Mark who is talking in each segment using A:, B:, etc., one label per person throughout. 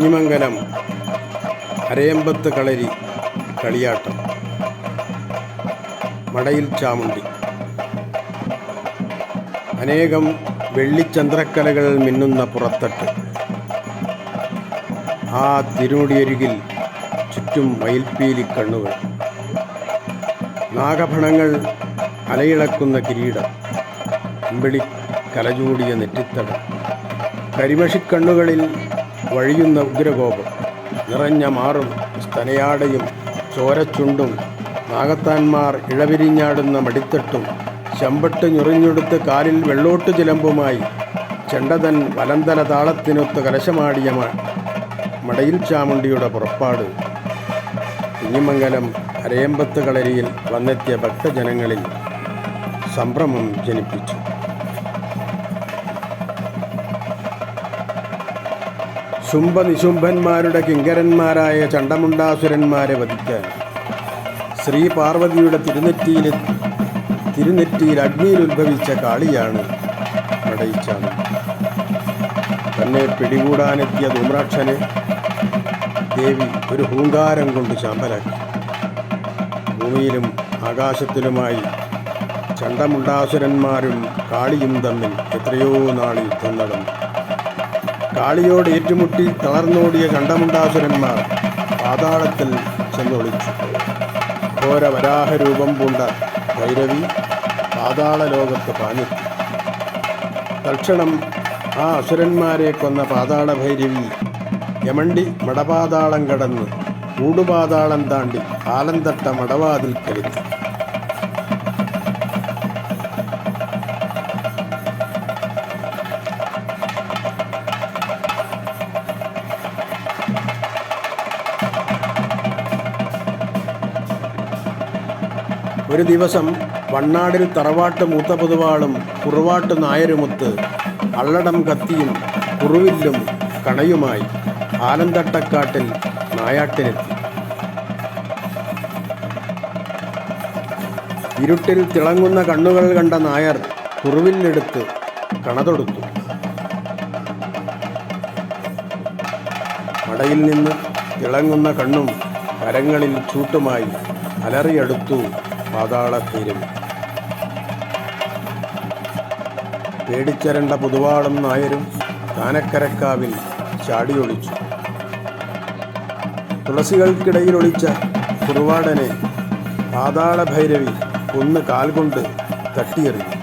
A: കുഞ്ഞിമംഗലം അരയമ്പത്ത് കളരി കളിയാട്ടം മടയിൽ ചാമുണ്ടി. അനേകം വെള്ളിച്ചന്ദ്രക്കലകൾ മിന്നുന്ന പുറത്തട്ട്. ആ തിരുമുടിയരികിൽ ചുറ്റും മയിൽപ്പീലി കണ്ണുകൾ. നാഗഭണങ്ങൾ അലയിളക്കുന്ന കിരീടം. അമ്പിളി കലചൂടിയ നെറ്റിത്തടം. കരിമഷിക്കണ്ണുകളിൽ വഴിയുന്ന ഉഗ്രകോപം. നിറഞ്ഞ മാറും സ്തനയാടയും ചോരച്ചുണ്ടും. നാഗത്താന്മാർ ഇഴവിരിഞ്ഞാടുന്ന മടിത്തട്ടും ശമ്പട്ട് ഞുറിഞ്ഞെടുത്ത് കാലിൽ വെള്ളോട്ട് ചിലമ്പുമായി ചെണ്ടതൻ വലന്തല താളത്തിനൊത്ത് കലശമാടിയ മടയിൽ ചാമുണ്ടിയുടെ പുറപ്പാട്. കുഞ്ഞിമംഗലം അരയമ്പത്ത് കളരിയിൽ വന്നെത്തിയ ഭക്തജനങ്ങളിൽ സംഭ്രമം ജനിപ്പിച്ചു. ശുംഭനിശുംഭന്മാരുടെ കിങ്കരന്മാരായ ചണ്ടമുണ്ടാസുരന്മാരെ വധിക്കാൻ ശ്രീ പാർവതിയുടെ തിരുനെറ്റിയിൽ തിരുനെറ്റിയിൽ അഗ്നിയിൽ ഉത്ഭവിച്ച കാളിയാണ് മടയിച്ചാണ് തന്നെ പിടികൂടാനെത്തിയ ധൂമ്രാക്ഷനെ ദേവി ഒരു ഹൂങ്കാരം കൊണ്ട് ചാമ്പലാക്കി ഭൂമിയിലും ആകാശത്തിലുമായി ചണ്ടമുണ്ടാസുരന്മാരും കാളിയും തമ്മിൽ എത്രയോ നാൾ യുദ്ധം നടന്നു. കാളിയോട് ഏറ്റുമുട്ടി തളർന്നോടിയ കണ്ടമുണ്ടാസുരന്മാർ പാതാളത്തിൽ ചെന്നൊളിച്ചു. ഘോര വരാഹരൂപം പൂണ്ട ഭൈരവി പാതാള ലോകത്ത് പാഞ്ഞെത്തി. തൽക്ഷണം ആ അസുരന്മാരെ കൊന്ന പാതാള ഭൈരവി യമണ്ടി മടപാതാളം കടന്ന് കൂടുപാതാളം താണ്ടി ആലന്തട്ട മടവാതിൽ കരുത്തി ഒരു ദിവസം വണ്ണാടിൽ തറവാട്ട് മൂത്ത പൊതുവാളും കുറുവാട്ട് നായരുമൊത്ത് അള്ളടം കത്തിയും കുറുവില്ലും കണയുമായി ആലന്തട്ടക്കാട്ടിൽ നായാട്ടിനെത്തി ഇരുട്ടിൽ തിളങ്ങുന്ന കണ്ണുകൾ കണ്ട നായർ കുറുവില്ലെടുത്ത് കണതൊടുത്തു. മടയിൽ നിന്ന് തിളങ്ങുന്ന കണ്ണും കരങ്ങളിൽ ചൂട്ടുമായി അലറിയടുത്തു പാതാളത്തീരം. പേടിച്ചരണ്ട പുതുവാളും നായരും കാനക്കരക്കാവിൽ ചാടിയൊളിച്ചു. തുളസികൾക്കിടയിൽ ഒളിച്ച കുറുവാടനെ പാതാള ഭൈരവി ഒന്ന് കാൽകൊണ്ട് തട്ടിയെറിഞ്ഞു.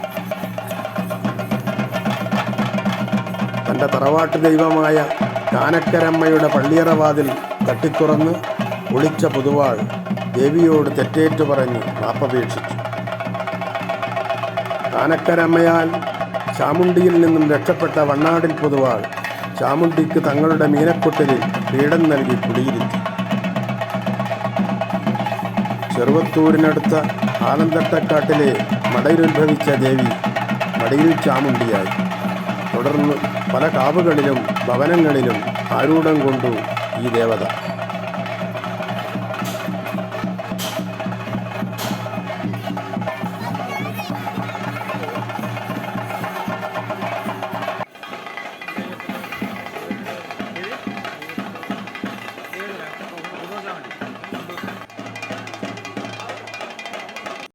A: തന്റെ തറവാട്ട് ദൈവമായ കാനക്കരമ്മയുടെ പള്ളിയറവാതിൽ തട്ടിത്തുറന്ന് ഒളിച്ച പുതുവാൾ ദേവിയോട് തെറ്റേറ്റു പറഞ്ഞ് മാപ്പപേക്ഷിച്ചു കാനക്കരമ്മയാൽ ചാമുണ്ടിയിൽ നിന്നും രക്ഷപ്പെട്ട വണ്ണാടിൽ പൊതുവാൾ ചാമുണ്ടിക്ക് തങ്ങളുടെ മീനക്കൊട്ടലിൽ പീഡം നൽകി കുടിയിരുത്തി ചെറുവത്തൂരിനടുത്ത ആനന്ദട്ടക്കാട്ടിലെ മടയിലുദ്ഭവിച്ച ദേവി മടയിൽ ചാമുണ്ടിയായി. തുടർന്ന് പല കാവുകളിലും ഭവനങ്ങളിലും ആരൂഢം കൊണ്ടു ഈ ദേവത.